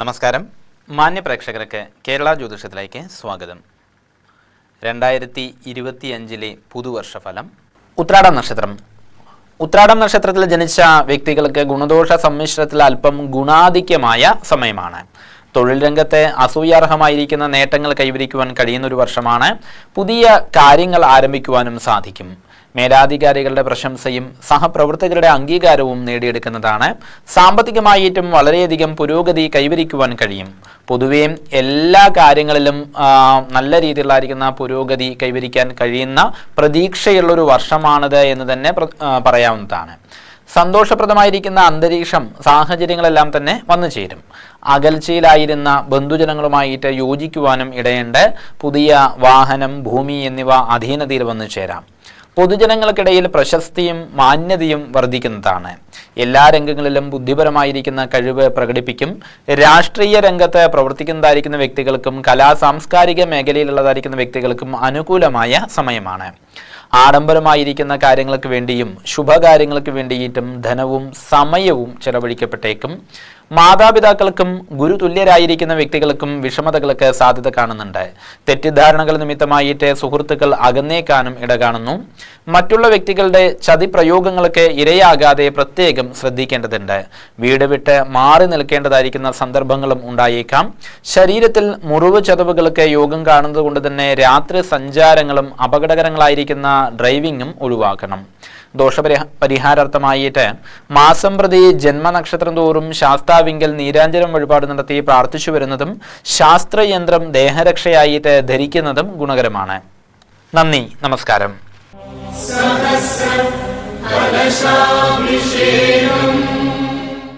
നമസ്കാരം. മാന്യ പ്രേക്ഷകർക്ക് കേരള ജ്യോതിഷത്തിലേക്ക് സ്വാഗതം. രണ്ടായിരത്തി ഇരുപത്തിയഞ്ചിലെ പുതുവർഷ ഫലം ഉത്രാടം നക്ഷത്രം. ഉത്രാടം നക്ഷത്രത്തിൽ ജനിച്ച വ്യക്തികൾക്ക് ഗുണദോഷ സമ്മിശ്രത്തിൽ അല്പം ഗുണാധിക്യമായ സമയമാണ്. തൊഴിൽ രംഗത്തെ അസൂയാർഹമായിരിക്കുന്ന നേട്ടങ്ങൾ കൈവരിക്കുവാൻ കഴിയുന്ന ഒരു വർഷമാണ്. പുതിയ കാര്യങ്ങൾ ആരംഭിക്കുവാനും സാധിക്കും. മേലാധികാരികളുടെ പ്രശംസയും സഹപ്രവർത്തകരുടെ അംഗീകാരവും നേടിയെടുക്കുന്നതാണ്. സാമ്പത്തികമായി ഏറ്റവും വളരെയധികം പുരോഗതി കൈവരിക്കുവാൻ കഴിയും. പൊതുവേ എല്ലാ കാര്യങ്ങളിലും നല്ല രീതിയിലായിരിക്കുന്ന പുരോഗതി കൈവരിക്കാൻ കഴിയുന്ന പ്രതീക്ഷയുള്ളൊരു വർഷമാണിത് എന്ന് തന്നെ പറയാവുന്നതാണ്. സന്തോഷപ്രദമായിരിക്കുന്ന അന്തരീക്ഷം സാഹചര്യങ്ങളെല്ലാം തന്നെ വന്നു ചേരും. അകൽച്ചയിലായിരുന്ന ബന്ധുജനങ്ങളുമായിട്ട് യോജിക്കുവാനും ഇടയുണ്ട്. പുതിയ വാഹനം ഭൂമി എന്നിവ അധീനതയിൽ വന്നു ചേരാം. പൊതുജനങ്ങൾക്കിടയിൽ പ്രശസ്തിയും മാന്യതയും വർദ്ധിക്കുന്നതാണ്. എല്ലാ രംഗങ്ങളിലും ബുദ്ധിപരമായിരിക്കുന്ന കഴിവ് പ്രകടിപ്പിക്കും. രാഷ്ട്രീയ രംഗത്ത് പ്രവർത്തിക്കുന്നതായിരിക്കുന്ന വ്യക്തികൾക്കും കലാ സാംസ്കാരിക മേഖലയിലുള്ളതായിരിക്കുന്ന വ്യക്തികൾക്കും അനുകൂലമായ സമയമാണ്. ആഡംബരമായിരിക്കുന്ന കാര്യങ്ങൾക്ക് വേണ്ടിയും ശുഭകാര്യങ്ങൾക്ക് വേണ്ടിയിട്ടും ധനവും സമയവും ചെലവഴിക്കപ്പെട്ടേക്കും. മാതാപിതാക്കൾക്കും ഗുരുതുല്യരായിരിക്കുന്ന വ്യക്തികൾക്കും വിഷമതകൾക്ക് സാധ്യത കാണുന്നുണ്ട്. തെറ്റിദ്ധാരണകൾ നിമിത്തമായിട്ട് സുഹൃത്തുക്കൾ അകന്നേക്കാനും ഇട കാണുന്നു. മറ്റുള്ള വ്യക്തികളുടെ ചതി പ്രയോഗങ്ങൾക്ക് ഇരയാകാതെ പ്രത്യേകം ശ്രദ്ധിക്കേണ്ടതുണ്ട്. വീട് വിട്ട് മാറി നിൽക്കേണ്ടതായിരിക്കുന്ന സന്ദർഭങ്ങളും ഉണ്ടായേക്കാം. ശരീരത്തിൽ മുറിവ് ചതവുകൾക്ക് യോഗം കാണുന്നത് കൊണ്ട് തന്നെ രാത്രി സഞ്ചാരങ്ങളും അപകടകരങ്ങളായിരിക്കുന്ന ഡ്രൈവിംഗും ഒഴിവാക്കണം. ദോഷപരിഹ പരിഹാരാർത്ഥമായിട്ട് മാസം പ്രതി ജന്മനക്ഷത്രം തോറും ശാസ്താവിങ്കൽ നീരാഞ്ജനം വഴിപാട് നടത്തി പ്രാർത്ഥിച്ചു വരുന്നതും ശാസ്ത്രയന്ത്രം ദേഹരക്ഷയായിട്ട് ധരിക്കുന്നതും ഗുണകരമാണ്. നന്ദി. നമസ്കാരം.